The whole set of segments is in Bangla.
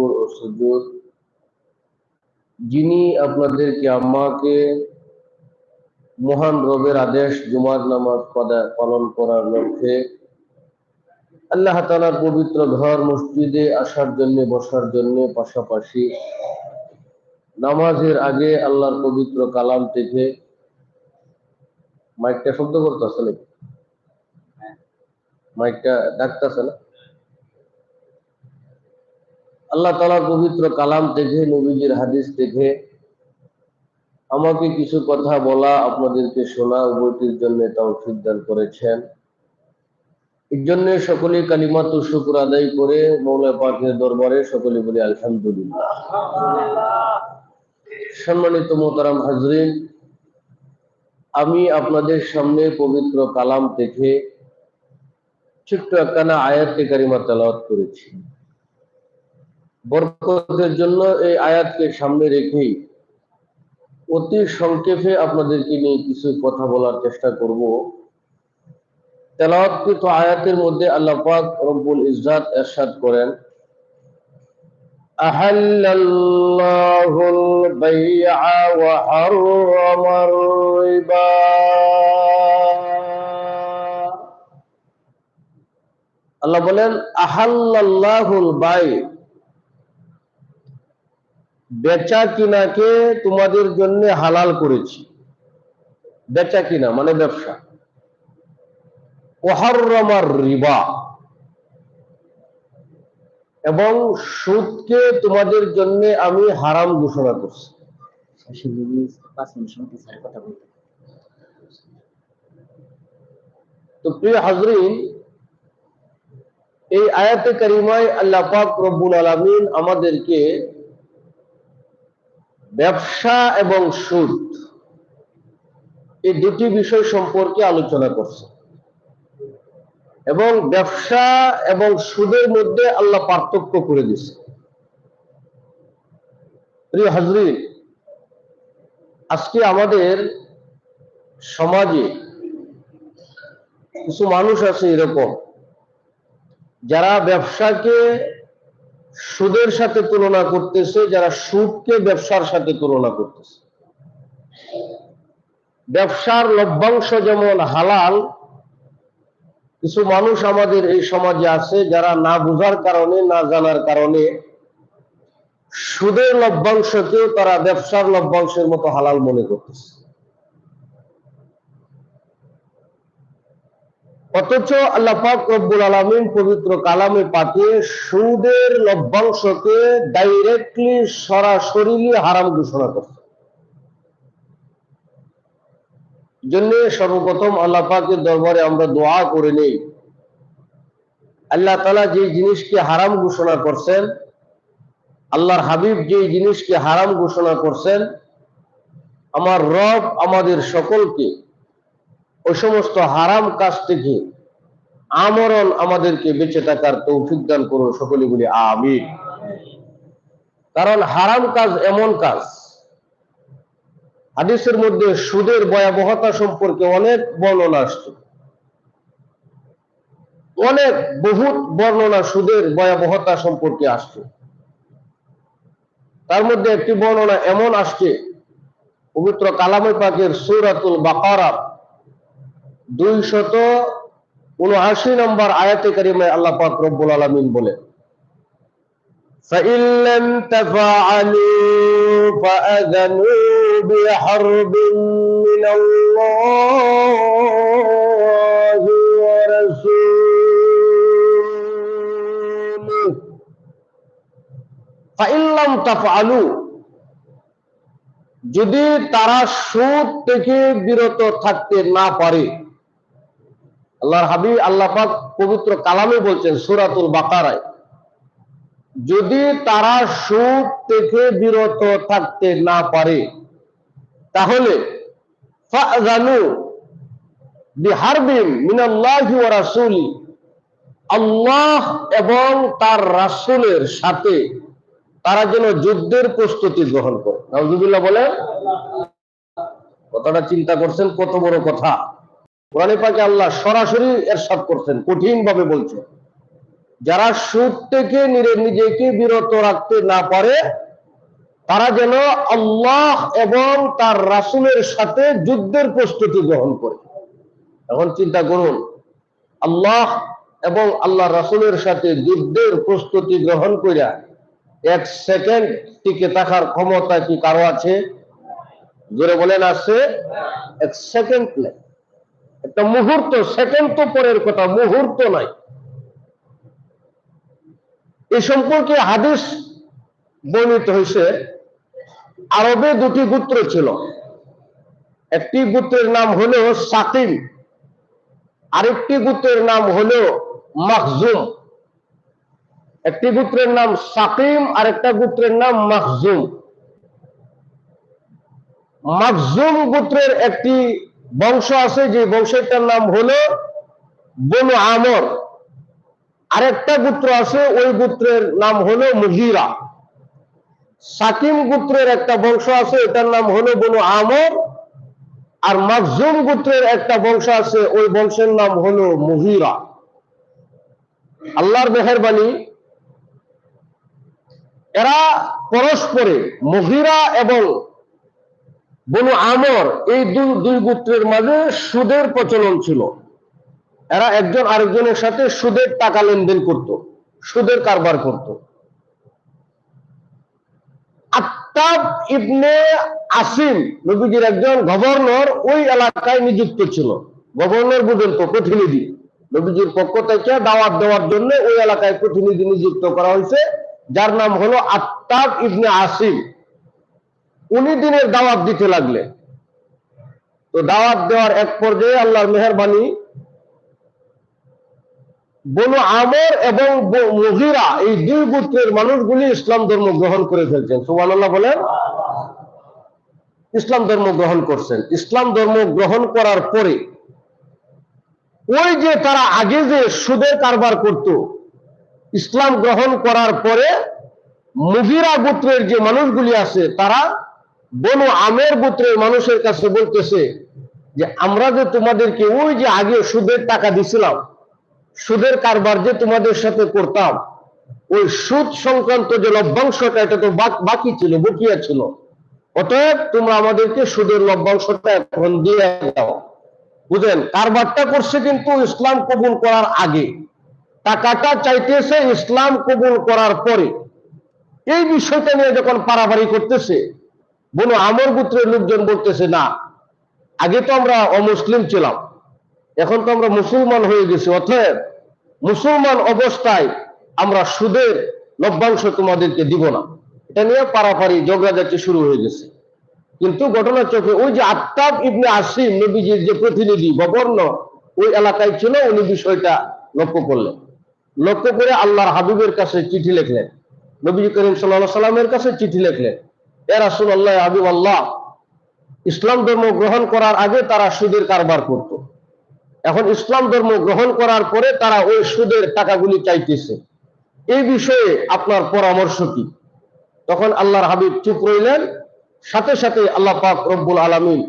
রুকুর ও সুজুদ যিনি আপনাদেরকে আমাকে মহান রবের আদেশ জুমার নামাজ পালন করার লক্ষ্যে আল্লাহ তালার পবিত্র ঘর মসজিদে আসার জন্য বসার জন্য পাশাপাশি নামাজের আগে আল্লাহর পবিত্র কালাম থেকে মাইকটা শব্দ করতেছে নাকি? মাইকটা ডাকতেছে না? আল্লাহ তালার পবিত্র কালাম থেকে নবীজির হাদিস থেকে আমাকে কিছু কথা বলা আপনাদেরকে শোনা, উভয়টির জন্য তাও দান করেছেন। এর জন্য সকলে কালিমাত শুকুর আদায় করে মৌলা পাকের দরবারে সকলে বলি আলহামদুলিল্লাহ। সম্মানিত মোতারাম হাজরিন, আমি আপনাদের সামনে পবিত্র কালাম থেকে ছোট্ট একখানা আয়াতকে কারিমা তেলাওয়াত করেছি। বরকতের জন্য এই আয়াতকে সামনে রেখেই অতি সংক্ষেপে আপনাদেরকে নিয়ে কিছু কথা বলার চেষ্টা করব তেলাওয়াতকৃত আয়াতের মধ্যে আল্লাহ পাক রব্বুল ইজ্জাত এরশাদ করেন أحل الله البيع وحرم الربا আল্লাহ বলেন আহাল্লাহুল বাই বেচা কিনাকে তোমাদের জন্য হালাল করেছি। বেচা কিনা মানে ব্যবসা। ওহার্রমার রিবা। এবং সুদকে তোমাদের জন্য আমি হারাম ঘোষণা করছি। তো প্রিয় হাজরিন, এই আয়াতে কারিমায় আল্লাহ পাক রব্বুল আলামিন আমাদেরকে ব্যবসা এবং সুদ। এই দুটি বিষয় সম্পর্কে আলোচনা করছে। এবং ব্যবসা এবং সুদের মধ্যে আল্লাহ পার্থক্য করে দিছে প্রিয় হাজরিন, আজকে আমাদের সমাজে কিছু মানুষ আছে এরকম, যারা ব্যবসাকে সুদের সাথে তুলনা করতেছে, যারা সুদকে ব্যবসার সাথে তুলনা করতেছে। ব্যবসার লভ্যাংশ যেমন হালাল, কিছু মানুষ আমাদের এই সমাজে আছে যারা না বুঝার কারণে, না জানার কারণে সুদের লভ্যাংশকেও তারা ব্যবসার লভ্যাংশের মতো হালাল মনে করতেছে। অথচ আল্লাহ পাক রব্বুল আলামিন পবিত্র কালামে পাকে সুদের লভ্যাংশকে ডাইরেক্টলি সরাসরি হারাম ঘোষণা করছে। জন্য সর্বপ্রথম আল্লাহ পাকের দরবারে আমরা দোয়া করে নেই। আল্লাহ তালা যে জিনিসকে হারাম ঘোষণা করছেন, আল্লাহর হাবিব যে জিনিসকে হারাম ঘোষণা করছেন, আমার রব আমাদের সকলকে ওই সমস্ত হারাম কাজ থেকে আমরণ আমাদেরকে বেঁচে থাকার তৌফিক দান করুন সকলে বলি, আমিন। কারণ হারাম কাজ এমন কাজ। হাদিসের মধ্যে সুদের ভয়াবহতা সম্পর্কে অনেক বর্ণনা আসছে। অনেক বহুত বর্ণনা সুদের ভয়াবহতা সম্পর্কে আসছে। তার মধ্যে একটি বর্ণনা এমন আসছে, পবিত্র কালামে পাকের সৌরাতুল বাকারা। দুই শত উনআশি নম্বর আয়াতে কারিমে আল্লাহ পাক রব্বুল আলামিন বলে فإن لم تفعلوا فأذنوا بحرب من الله ورسوله فإن لم تفعلوا যদি তারা সুদ থেকে বিরত থাকতে না পারে আল্লাহর হাবিব, আল্লাহ পাক পবিত্র কালামে বলছেন সুরাতুল বাকারায়, যদি তারা সুদ থেকে বিরত থাকতে না পারে, তাহলে আল্লাহ এবং তার রাসূলের সাথে তারা যেন যুদ্ধের প্রস্তুতি গ্রহণ করে। বলে কথাটা চিন্তা করছেন, কত বড় কথা। কোরআনে পাকে আল্লাহ সরাসরি এরশাদ করছেন কঠিন ভাবে বলছেন যারা সুদ থেকে নিজেকে বিরত রাখতে না পারে, তারা যেন আল্লাহ এবং তার রাসূলের সাথে যুদ্ধের প্রস্তুতি গ্রহণ করে। এখন চিন্তা করুন, আল্লাহ এবং আল্লাহ রাসূলের সাথে যুদ্ধের প্রস্তুতি গ্রহণ করিয়া এক সেকেন্ড টিকে থাকার ক্ষমতা কি কারও আছে? জোরে বলেন, আছে? এক সেকেন্ড নেই একটা মুহূর্ত, সেকেন্ড তো পরের কথা, মুহূর্ত নাই। এই সম্পর্কে হাদিস বর্ণিত হয়েছে, আরবে দুটি গোত্র ছিল। একটি গোত্রের নাম হলো সাকিম, আরেকটি গোত্রের নাম হলো মাখজুম। একটি গোত্রের নাম সাকিম আর একটা গোত্রের নাম মাখজুম। মাখজুম গোত্রের একটি বংশ আছে, যে বংশটার নাম হলো বনু আমর। আরেকটা গোত্র আছে, ওই গোত্রের নাম হলো মুহিরা সাকিম গোত্রের একটা বংশ আছে, এটার নাম হলো বনু আমর। আর মাকজুম গোত্রের একটা বংশ আছে, ওই বংশের নাম হলো মুহিরা আল্লাহর মেহরবানি, এরা পরস্পরে মহিরা এবং বনু আমর, এই দুই দুই গোত্রের মাঝে সুদের প্রচলন ছিল। এরা একজন আরেকজনের সাথে সুদের টাকা লেনদেন করত, সুদের কারবার করত। আত্তাব ইবনে আসিম নবীজির একজন গভর্নর ওই এলাকায় নিযুক্ত ছিল। গভর্নর বুঝেন তো, প্রতিনিধি। নবীজির পক্ষ থেকে দাওয়াত দেওয়ার জন্য ওই এলাকায় প্রতিনিধি নিযুক্ত করা হয়েছে, যার নাম হলো আত্তাব ইবনে আসিম। উনি দিনের দাওয়াত দিতে লাগলেন তো দাওয়াত দেওয়ার এক পর্যায়ে আল্লাহর মেহরবানি বনু আমর এবং মহিরা এই দুই গোত্রের মানুষগুলি ইসলাম ধর্ম গ্রহণ করে ফেলছেন। সুবহানাল্লাহ বলেন। ইসলাম ধর্ম গ্রহণ করছেন। ইসলাম ধর্ম গ্রহণ করার পরে ওই যে তারা আগে যে সুদের কারবার করত, ইসলাম গ্রহণ করার পরে মুগিরা গোত্রের যে মানুষগুলি আছে, তারা বনু আমের গোত্রের মানুষের কাছে বলতেছে যে, আমরা যে তোমাদেরকে ওই যে আগে সুদের টাকা দিছিলাম, সুদের কারবার যে তোমাদের সাথে করতাম, ওই সুদ সংক্রান্ত যে লভ্যাংশটা, এটা তো বাকি ছিল, বকিয়া ছিল। অতএব তোমরা আমাদেরকে সুদের লভ্যাংশটা এখন দিয়ে দাও। বুঝলেন? কারবারটা করছে কিন্তু ইসলাম কবুল করার আগে। টাকাটা চাইতেছে ইসলাম কবুল করার পরে। এই বিষয়টা নিয়ে যখন পারাবারি করতেছে বনু আমর গোত্রের লোকজন বলতেছে, না, আগে তো আমরা অমুসলিম ছিলাম, এখন তো আমরা মুসলমান হয়ে গেছি, অতএব মুসলমান অবস্থায় আমরা সুদের লভ্যাংশ তোমাদেরকে দিব না। এটা নিয়ে পারাপারি ঝগড়াঝাটি শুরু হয়ে গেছে। কিন্তু ঘটনা চোখে ওই যে আত্তাব ইবনে আসিম নবীজির যে প্রতিনিধি, গভর্নর, ওই এলাকায় ছিল, উনি বিষয়টা লক্ষ্য করলেন। লক্ষ্য করে আল্লাহর হাবিবের কাছে চিঠি লিখলেন। নবীজি করিম সাল্লাহ সাল্লামের কাছে চিঠি লিখলেন। এ রাসুল আল্লাহ ইসলাম ধর্ম গ্রহণ করার আগে তারা সুদের কারবার করত। এখন ইসলাম ধর্ম গ্রহণ করার পরে তারা ওই সুদের টাকাগুলি চাইতেছে। এই বিষয়ে আপনার পরামর্শ কি? তখন আল্লাহর হাবিব চুপ রইলেন, সাথে সাথে আল্লাহ পাক রব্বুল আলামিন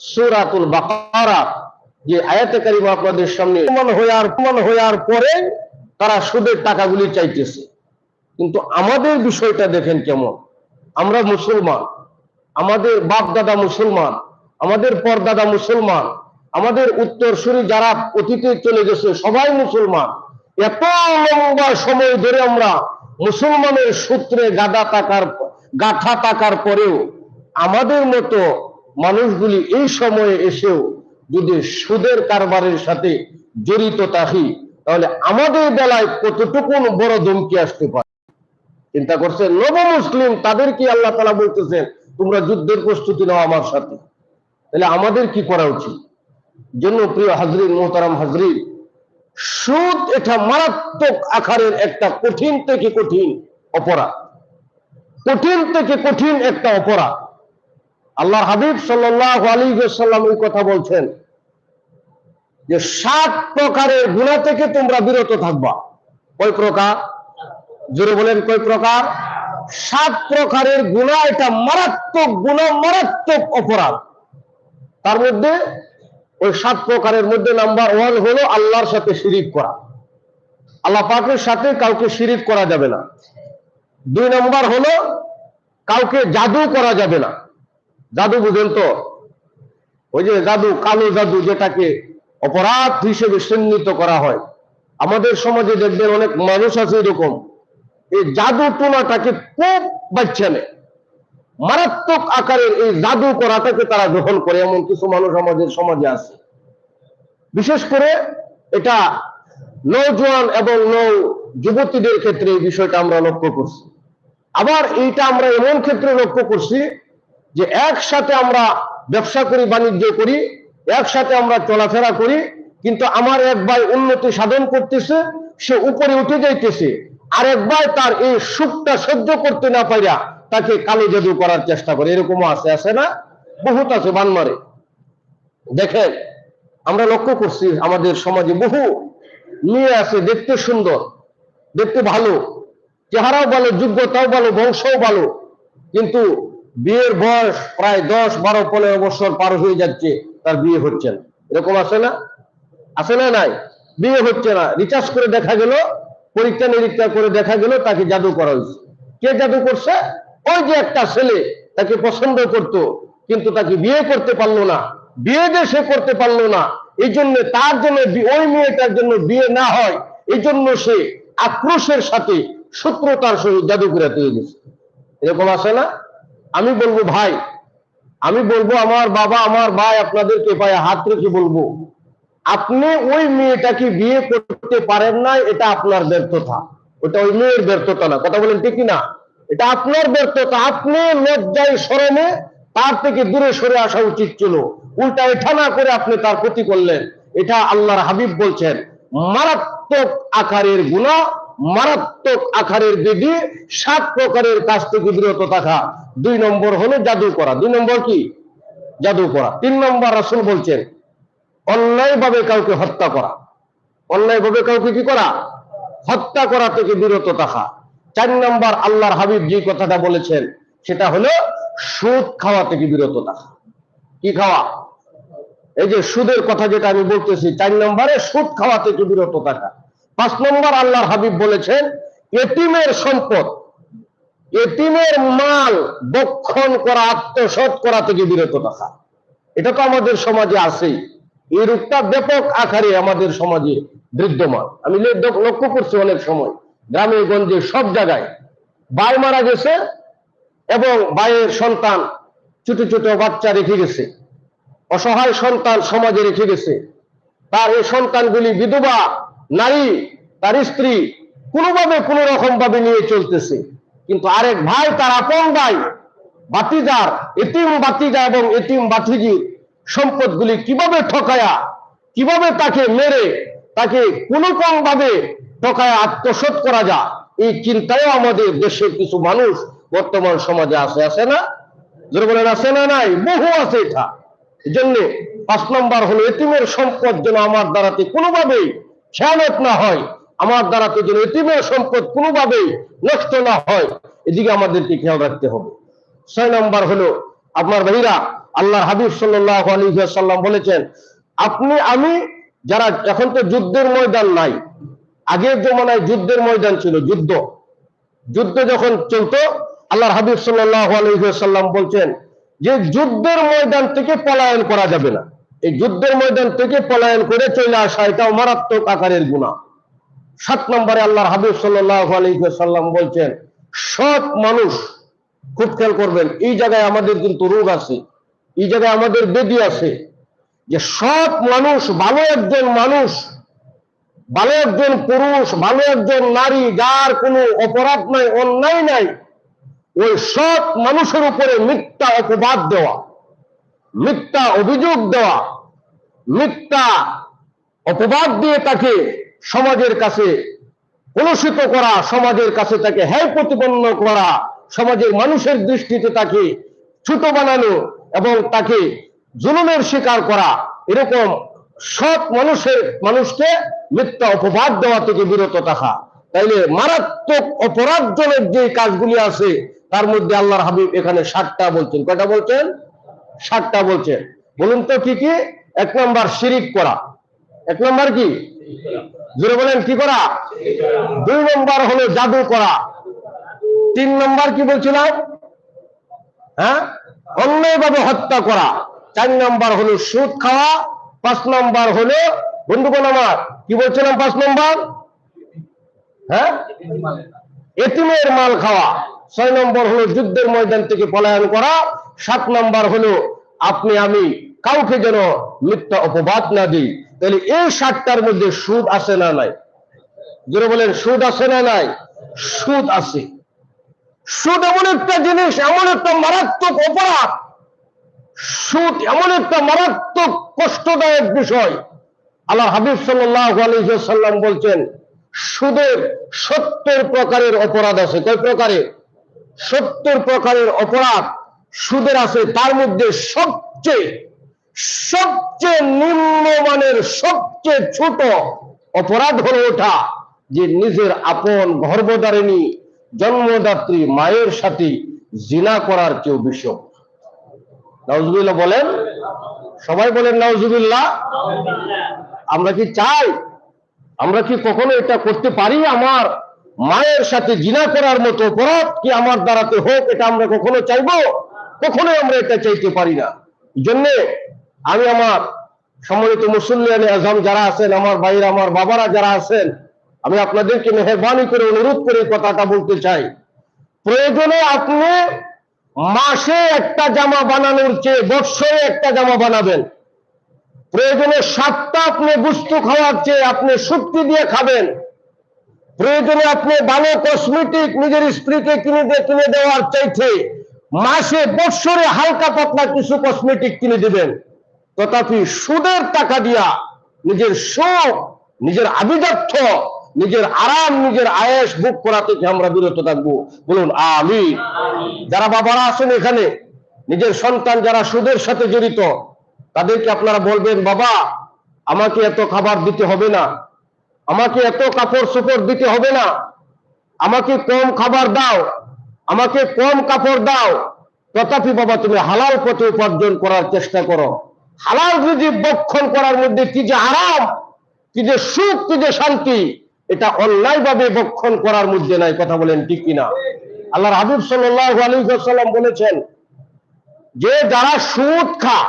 সূরাতুল বাকারা, যে আয়াতে কারিমা আপনাদের সামনে প্রমাণ হওয়ার প্রমাণ হওয়ার পরে তারা সুদের টাকাগুলি চাইতেছে। কিন্তু আমাদের বিষয়টা দেখেন কেমন? আমরা মুসলমান। আমাদের বাপ দাদা মুসলমান, আমাদের পরদাদা মুসলমান, আমাদের উত্তরসূরি যারা অতীতে চলে গেছে সবাই মুসলমান। এত লম্বা সময় ধরে আমরা মুসলমানের সূত্রে গাদা টাকার গাথা টাকার পরেও আমাদের মতো মানুষগুলি এই সময়ে এসেও যদি সুদের কারবারের সাথে জড়িত থাকি, তাহলে আমাদের বেলায় কতটুকুন বড় ধমকি আসতে পারে? চিন্তা করছেন নব মুসলিম তাদেরকে আল্লাহ তালা বলতেছেন তোমরা যুদ্ধের প্রস্তুতি নাও আমার সাথে। তাহলে আমাদের কি করা উচিত? জন্য প্রিয় হাজরিন, মোহতারাম হাজরিন, সুদ এটা মারাত্মক আকারের একটা কঠিন থেকে কঠিন অপরাধ। কঠিন থেকে কঠিন একটা অপরাধ। আল্লাহ হাবিব সাল্লাম এই কথা বলছেন যে, সাত প্রকারের গুণা থেকে তোমরা বিরত থাকবা। কয় প্রকার? জোরে বলেন, কয় প্রকার? সাত প্রকারের গুণা, এটা মারাত্মক গুণা, মারাত্মক অপরাধ। তার মধ্যে ওই সাত প্রকারের মধ্যে নাম্বার ওয়ান হলো আল্লাহর সাথে শিরিক করা। আল্লাহ পাকের সাথে কাউকে শিরিক করা যাবে না। দুই নম্বর হলো কাউকে জাদু করা যাবে না। জাদু বুঝেন তো? ওই যে জাদু, কালো জাদু যেটাকে অপরাধ হিসেবে চিহ্নিত করা হয়। আমাদের সমাজে দেখবেন অনেক মানুষ আছে এরকম। এই জাদু টোনাটাকে খুব বাচ্চা মারাত্মক আকারের এই জাদু করাটাকে তারা গ্রহণ করে, এমন কিছু মানুষ আমাদের সমাজে আছে। বিশেষ করে এটা নৌজওয়ান এবং নৌ যুবতীদের ক্ষেত্রে এই বিষয়টা আমরা লক্ষ্য করছি। আবার এইটা আমরা এমন ক্ষেত্রে লক্ষ্য করছি যে একসাথে আমরা ব্যবসা করি, বাণিজ্য করি, একসাথে আমরা চলাফেরা করি, কিন্তু আমার এক ভাই উন্নতি সাধন করতেছে, সে উপরে উঠে যাইতেছে। আর এক তার এই সুখটা সহ্য করতে না পারিয়া তাকে কালো জাদু করার চেষ্টা করে। এরকমও আছে আছে না? বহুত আছে, বানমারে। দেখেন, আমরা লক্ষ্য করছি আমাদের সমাজে বহু মেয়ে আছে, দেখতে সুন্দর, দেখতে ভালো। চেহারাও ভালো, যোগ্যতাও ভালো, বংশও ভালো। কিন্তু বিয়ের বয়স প্রায় দশ, বারো, পনেরো বছর পার হয়ে যাচ্ছে, তার বিয়ে হচ্ছে না। এরকম আছে না? আছে না নাই? বিয়ে হচ্ছে না। রিচার্জ করে দেখা গেল পরীক্ষা নিরীক্ষা করে দেখা গেল তাকে জাদু করা হয়েছে। কে জাদু করছে? ওই যে একটা ছেলে, তাকে পছন্দ করত, কিন্তু তাকে বিয়ে করতে পারল না। বিয়ে সে করতে পারল না, এই জন্য তার জন্য ওই মেয়েটার জন্য বিয়ে না হয়, এই জন্য সে আক্রোশের সাথে শত্রুতার সহিত জাদু করে তুলে দিচ্ছে এরকম আছে না? আমি বলব, ভাই, আমি বলব, আমার বাবা, আমার ভাই, আপনাদেরকে পায়ে হাত রেখে বলব আপনি ওই মেয়েটাকে বিয়ে করতে পারেন না এটা আপনার ব্যর্থতা। ওটা ওই মেয়ের ব্যর্থতা না। কথা বলেন ঠিক না এটা আপনার ব্যর্থতা। আপনি লজ্জায় সরমে তার থেকে দূরে সরে আসা উচিত ছিল। উল্টা এটা না করে আপনি তার ক্ষতি করলেন। এটা আল্লাহর হাবিব বলছেন, মারাত্মক আকারের গুণা, মারাত্মক আকারের বিধি সাত প্রকারের কাজ থেকে বিরত থাকা। দুই নম্বর হলো জাদু করা দুই নম্বর কি? জাদু করা তিন নম্বর রাসূল বলছেন অন্যায়ভাবে কাউকে হত্যা করা। অন্যায়ভাবে কাউকে কি করা? হত্যা করা থেকে বিরত থাকা। চার নম্বর আল্লাহর হাবিব যে কথাটা বলেছেন, সেটা হলো সুদ খাওয়া থেকে বিরত থাকা। কি খাওয়া? এই যে সুদের কথা যেটা আমি বলতেছি, চার নম্বরে সুদ খাওয়া থেকে বিরত থাকা। পাঁচ নম্বর আল্লাহর হাবিব বলেছেন এটিমের সম্পদ এটিমের মাল বক্ষণ করা, আত্মসৎ করা থেকে বিরত থাকা। এটা তো আমাদের সমাজে আছেই। এই রূপটা ব্যাপক আকারে আমাদের সমাজে বিদ্যমান। আমি লক্ষ্য করছি অনেক সময়। গ্রামে, গঞ্জে, সব জায়গায় বাই মারা গেছে এবং বাইয়ের সন্তান ছোট ছোট বাচ্চা রেখে গেছে। অসহায় সন্তান সমাজে রেখে গেছে। তার এই সন্তানগুলি বিধবা, নারী, তার স্ত্রী কোনোভাবে কোনো রকম ভাবে নিয়ে চলতেছে। কিন্তু আরেক ভাই, তার আপন ভাই বাতিজার এটিম বাতিজা এবং এটিম বাতিজির সম্পদগুলি কীভাবে ঠকায়া, কীভাবে তাকে মেরে, তাকে কোনো কোন ভাবে ঠকায়া আত্মসাৎ করা যায়, এই চিন্তায় আমাদের দেশের কিছু মানুষ বর্তমান সমাজে আছে আছে না? যারা বলেন, আছে না নাই? বহু আছে এটা। জন্য পাঁচ নম্বর হলো, এতিমের সম্পদ যেন আমার দ্বারাতে কোনোভাবেই খেয়ালত না হয়, আমার দ্বারাতে যেন এতিমের সম্পদ কোনোভাবেই নষ্ট না হয়, এদিকে আমাদেরকে খেয়াল রাখতে হবে। ছয় নম্বর হলো আপনার ভাইরা, আল্লাহর হাবিব সাল্লাম বলেছেন, আপনি, আমি যারা এখন তো যুদ্ধের ময়দান নাই, আগের জমানায় যুদ্ধের ময়দান ছিল, যুদ্ধ। যুদ্ধ যখন চলতো, আল্লাহর হাবিব আলহিহাল্লাম বলছেন যে, যুদ্ধের ময়দান থেকে পলায়ন করা যাবে না। এই যুদ্ধের ময়দান থেকে পলায়ন করে চলে আসা এটাও মারাত্মক আকারের গুণা সাত নম্বরে আল্লাহর হাবিব আলহিহাল্লাম বলছেন, সৎ মানুষ খুব খেয়াল করবেন, এই জায়গায় আমাদের কিন্তু রোগ আছে, এই জায়গায় আমাদের বেদি আছে, যে সব মানুষ, ভালো একজন মানুষ, ভালো একজন পুরুষ, ভালো একজন নারী, যার কোনো অপরাধ নাই, অন্যায় নাই, ওই সব মানুষের উপরে মিথ্যা অপবাদ দেওয়া, মিথ্যা অভিযোগ দেওয়া, মিথ্যা অপবাদ দিয়ে তাকে সমাজের কাছে কলুষিত করা, সমাজের কাছে তাকে হ্যায় প্রতিপন্ন করা সমাজের মানুষের দৃষ্টিতে তাকে ছোট বানানো এবং তাকে জুলুমের শিকার করা, এরকম সৎ মানুষের, মানুষকে মিথ্যা অপবাদ দেওয়া থেকে বিরত থাকা। তাইলে মারাত্মক অপরাধজনক যে কাজগুলি আছে, তার মধ্যে আল্লাহর হাবিব এখানে সাতটা বলছেন। কয়টা বলছেন? সাতটা বলছেন। বলুন তো কি কি? এক নম্বর, শিরিক করা। এক নম্বর কি? জোরে বলেন, কি করা? দুই নম্বর হলো জাদু করা। তিন নম্বর কি বলছিলাম? হ্যাঁ? অন্যায়ভাবে হত্যা করা। চার নম্বর হলো সুদ খাওয়া, পাঁচ নম্বর হলো বন্ধুগণ আমার, কি বলছিলাম পাঁচ নম্বর? হ্যাঁ? এতিমের মাল খাওয়া। ছয় নম্বর হলো যুদ্ধের ময়দান থেকে পলায়ন করা। সাত নম্বর হলো আপনি, আমি কাউকে যেন মিথ্যা অপবাদ না দিই। তাহলে এই সাতটার মধ্যে সুদ আছে না নাই? জোরে বলেন, সুদ আছে না নাই? সুদ আছে। সুদ এমন একটা জিনিস, এমন একটা মারাত্মক অপরাধ। সুদ এমন একটা মারাত্মক কষ্টদায়ক বিষয়। আল্লাহ হাবিব সাল্লাম বলছেন, সুদের সত্তর প্রকারের অপরাধ আছে। কয় প্রকারের সত্তর প্রকারের অপরাধ সুদের আছে। তার মধ্যে সবচেয়ে সবচেয়ে নিম্নমানের, সবচেয়ে ছোট অপরাধ হলো ওঠা, যে নিজের আপন গর্ভধারিণী জন্মদাত্রী, মায়ের সাথে জিনা করার কেউ বিষয় নাউজুবিল্লাহ বলেন? সবাই বলেন নাউজুবিল্লাহ? আমরা কি চাই? আমরা কি কখনো এটা করতে পারি আমার মায়ের সাথে জিনা করার মতো অপরাধ কি আমার দ্বারাতে হোক? এটা আমরা কখনো চাইব? কখনো আমরা এটা চাইতে পারি না। জন্যে আমি আমার সম্মানিত মুসল্লিয়ান আজম যারা আছেন, আমার ভাইরা আমার বাবারা যারা আছেন আমি আপনাদেরকে মেহরবানি করে অনুরোধ করে কথাটা বলতে চাই। প্রয়োজনে আপনি মাসে একটা জামা বানানোর চেয়ে বৎসরে একটা জামা বানাবেন। প্রয়োজনে সাতটা আপনি গুস্তু খাওয়ার চেয়ে আপনি শক্তি দিয়ে খাবেন। প্রয়োজনে আপনি ভালো কসমেটিক নিজের স্ত্রীকে কিনে দিয়ে কিনে দেওয়ার চাইতে মাসে বৎসরে হালকা পাতলা কিছু কসমেটিক কিনে দিবেন। তথাপি সুদের টাকা দিয়া নিজের শোক, নিজের আবিদার্থ নিজের আরাম, নিজের আয়েস বুক করা থেকে আমরা বিরত থাকব। বলুন আমি যারা বাবারা আছেন এখানে, নিজের সন্তান যারা সুদের সাথে জড়িত, তাদেরকে আপনারা বলবেন, বাবা, আমাকে এত খাবার দিতে হবে না। আমাকে এত কাপড় চোপড় দিতে হবে না। আমাকে কম খাবার দাও। আমাকে কম কাপড় দাও। তথাপি বাবা, তুমি হালাল পথে উপার্জন করার চেষ্টা করো। হালাল রুজি বক্ষণ করার মধ্যে কি যে আরাম, কি যে সুখ, কি যে শান্তি। এটা অন্যায় ভাবে বক্ষণ করার মধ্যে নাই, কথা বলেন ঠিক কিনা? আল্লাহর হাবিব সাল্লাম বলেছেন, যে যারা সুদ খা,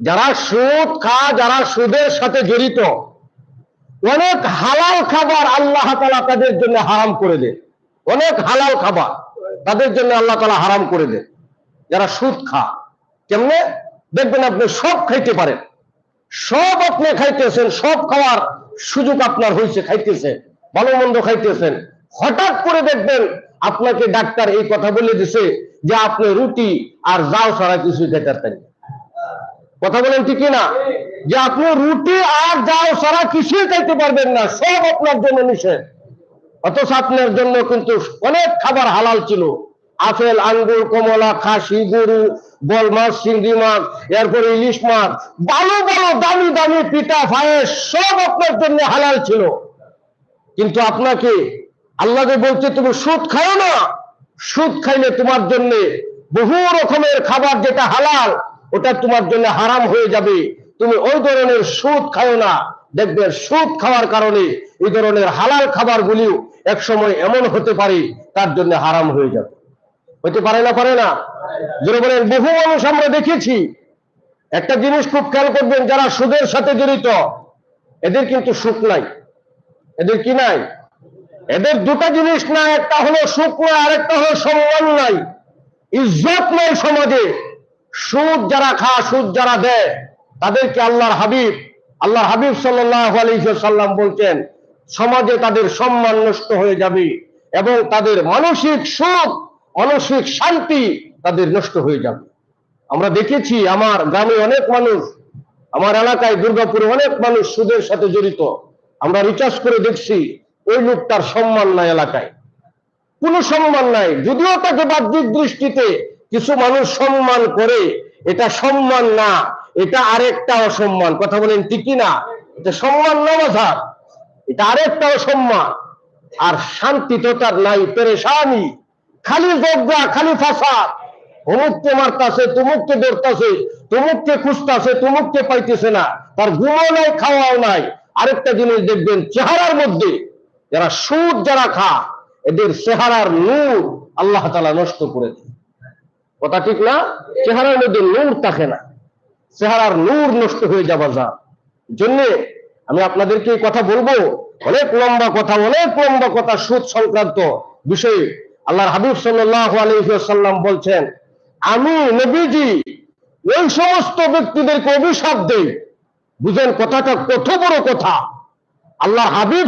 যারা সুদ খা, যারা সুদের সাথে জড়িত, অনেক হালাল খাবার আল্লাহ তালা তাদের জন্য হারাম করে দেন অনেক হালাল খাবার তাদের জন্য আল্লাহ তালা হারাম করে দেন যারা সুদ খা, কেমনে? দেখবেন আপনি সব খাইতে পারেন। সব আপনি খাইতেছেন, সব খাওয়ার সুযোগ আপনার হয়েছে খাইতেছেন, ভালো মন্দ খাইতেছেন। হঠাৎ করে দেখবেন আপনাকে ডাক্তার এই কথা বলে দিছে যে আপনি রুটি আর জাল ছাড়া কিছু খেতে পারতেন কথা বলেন ঠিক না যে আপনি রুটি আর যাও ছাড়া কিছুই খাইতে পারবেন না, সব আপনার জন্য নিষেধ। অথচ আপনার জন্য কিন্তু অনেক খাবার হালাল ছিল। আপেল, আঙ্গুর, কমলা, খাসি, গরু বল মাছ, চিংড়ি মাছ, এরপরে ইলিশ মাছ, ভালো ভালো, দামি দামি পিঠা ফায়েস সব আপনার জন্য হালাল ছিল। কিন্তু আপনাকে আল্লাহকে বলছে, তুমি সুদ খাও না। সুদ খাইলে তোমার জন্য বহু রকমের খাবার যেটা হালাল, ওটা তোমার জন্য হারাম হয়ে যাবে। তুমি ওই ধরনের সুদ খাও না। দেখবে সুদ খাওয়ার কারণে এই ধরনের হালাল খাবার খাবারগুলিও একসময় এমন হতে পারে, তার জন্য হারাম হয়ে যাবে। হতে পারে না পারে না। জোরে বলেন, বহু মানুষ আমরা দেখেছি। একটা জিনিস খুব খেয়াল করবেন, যারা সুদের সাথে জড়িত, এদের কিন্তু সুখ নাই। এদের কি নাই? এদের দুটা জিনিস না একটা হলো সুখ নাই, আরেকটা হলো সম্মান নাই। ইজ্জত নাই সমাজে। সুদ যারা খা সুদ যারা দেয়, তাদেরকে আল্লাহর হাবিব আল্লাহ হাবিব আলাইসাল্লাম বলছেন, সমাজে তাদের সম্মান নষ্ট হয়ে যাবে এবং তাদের মানসিক সুখ মানসিক শান্তি তাদের নষ্ট হয়ে যাবে। আমরা দেখেছি আমার গ্রামে অনেক মানুষ, আমার এলাকায় দুর্গাপুরে অনেক মানুষ সুদের সাথে জড়িত। আমরা রিচার্জ করে দেখছি ওই লোকটার সম্মান নাই এলাকায়। কোনো সম্মান নাই, যদিও তাকে বাহ্যিক দৃষ্টিতে কিছু মানুষ সম্মান করে, এটা সম্মান না, এটা আরেকটা অসম্মান। কথা বলেন ঠিকই না? এটা সম্মান না বাজার এটা আরেকটা অসম্মান। আর শান্তি তো তার নাই, পেরেশানি। খালি জগা খালি ফাসাদ। অমুককে মারতাছে তুমুককে ধরতাছে তুমুককে খুঁজতাছে তুমুককে পাইতেছে না। তার ঘুমও নাই, খাওয়াও নাই। আরেকটা জিনিস দেখবেন, চেহারার মধ্যে যারা সুদ যারা খা এদের চেহারার নূর আল্লাহ তালা নষ্ট করে দেয়। কথা ঠিক না? চেহারার মধ্যে নূর থাকে না। চেহারার নূর নষ্ট হয়ে যাবা যা জন্য আমি আপনাদেরকে কথা বলব, অনেক লম্বা কথা, অনেক লম্বা কথা সুদ সংক্রান্ত বিষয়ে আল্লাহর হাবিব আলহিহাল্লাম বলছেন, আমি নবীজি ওই সমস্ত ব্যক্তিদেরকে অভিশাপ দেই। বুঝেন কথাটা কত বড় কথা। আল্লাহ হাবিব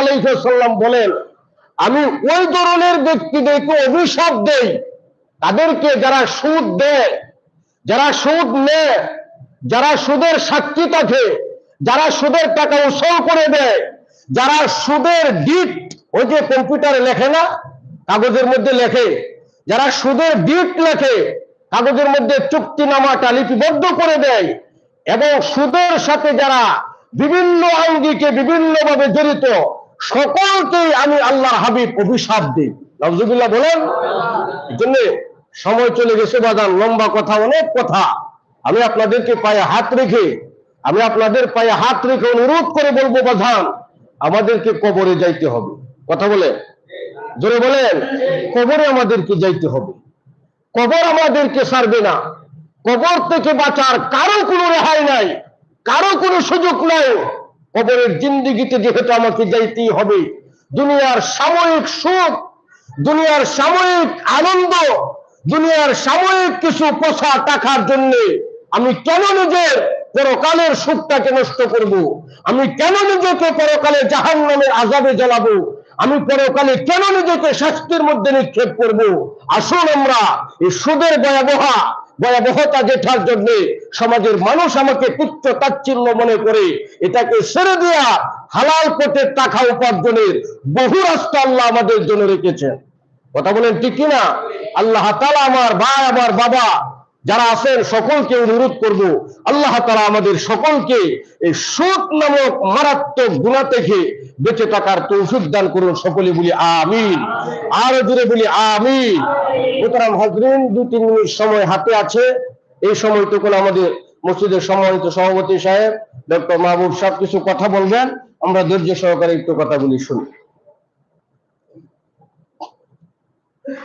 আলহিহাল্লাম বলেন, আমি ওই ধরনের ব্যক্তিদেরকে অভিশাপ দেই। তাদেরকে যারা সুদ দেয়, যারা সুদ নেয়, যারা সুদের সাক্ষী থাকে, যারা সুদের টাকা উসল করে দেয়, যারা সুদের ডিট ওই যে কম্পিউটারে লেখে না কাগজের মধ্যে লেখে, যারা সুদের ডিট লেখে, কাগজের মধ্যে চুক্তিনামাটা লিপিবদ্ধ করে দেয় এবং সুদের সাথে যারা বিভিন্ন আঙ্গিকে বিভিন্নভাবে জড়িত, সকলকেই আমি আল্লাহ হাবিব অভিশাপ দিই। নজরুল্লাহ বলেন জন্য সময় চলে গেছে বাজান, লম্বা কথা, অনেক কথা। আমি আপনাদেরকে পায়ে হাত রেখে, আমি আপনাদের পায়ে হাত রেখে অনুরোধ করে বলব বাধান আমাদেরকে কবরে যাইতে হবে। কথা বলে জোরে বলেন, কবরে আমাদেরকে যাইতে হবে। কবর আমাদেরকে সারবে না। কবর থেকে বাঁচার কারও কোনো রেহাই নাই, কারও কোনো সুযোগ নাই। কবরের জিন্দিগিতে যেহেতু আমাকে যাইতেই হবে, দুনিয়ার সাময়িক সুখ, দুনিয়ার সাময়িক আনন্দ, দুনিয়ার সাময়িক কিছু পোষা টাকার জন্য আমি কেন নিজের পরকালের সুখটাকে নষ্ট করব। আমি কেন নিজেকে পরকালে জাহান নামের আজাবে জ্বালাবো? আমি পরকালে কেন নিজেকে শাস্তির মধ্যে নিক্ষেপ করব। আসুন আমরা এই সুদের ভয়াবহা, ভয়াবহতা যেটার জন্য সমাজের মানুষ আমাকে তুচ্ছ তাচ্ছিল্য মনে করে এটাকে ছেড়ে দেওয়া হালাল পেটের টাকা উপার্জনের বহু রাস্তা আল্লাহ আমাদের জন্য রেখেছেন কথা বলেন ঠিক কিনা আল্লাহ তালা আমার ভাই, আমার বাবা যারা আছেন, সকলকে অনুরোধ করব, আল্লাহ তালা আমাদের সকলকে এই সুদ নামক মারাত্মক গুণা থেকে বেঁচে থাকার তৌফিক দান করুন সকলে বলি আমিন। আরও জুড়ে বলি আমিন। সুতরাং হজরিন দু তিন মিনিট সময় হাতে আছে। এই সময়টুকু আমাদের মসজিদের সম্মানিত সভাপতি সাহেব, ডক্টর মাহবুব সাহেব কিছু কথা বলবেন। আমরা ধৈর্য সহকারে একটু কথা বলি শুনি।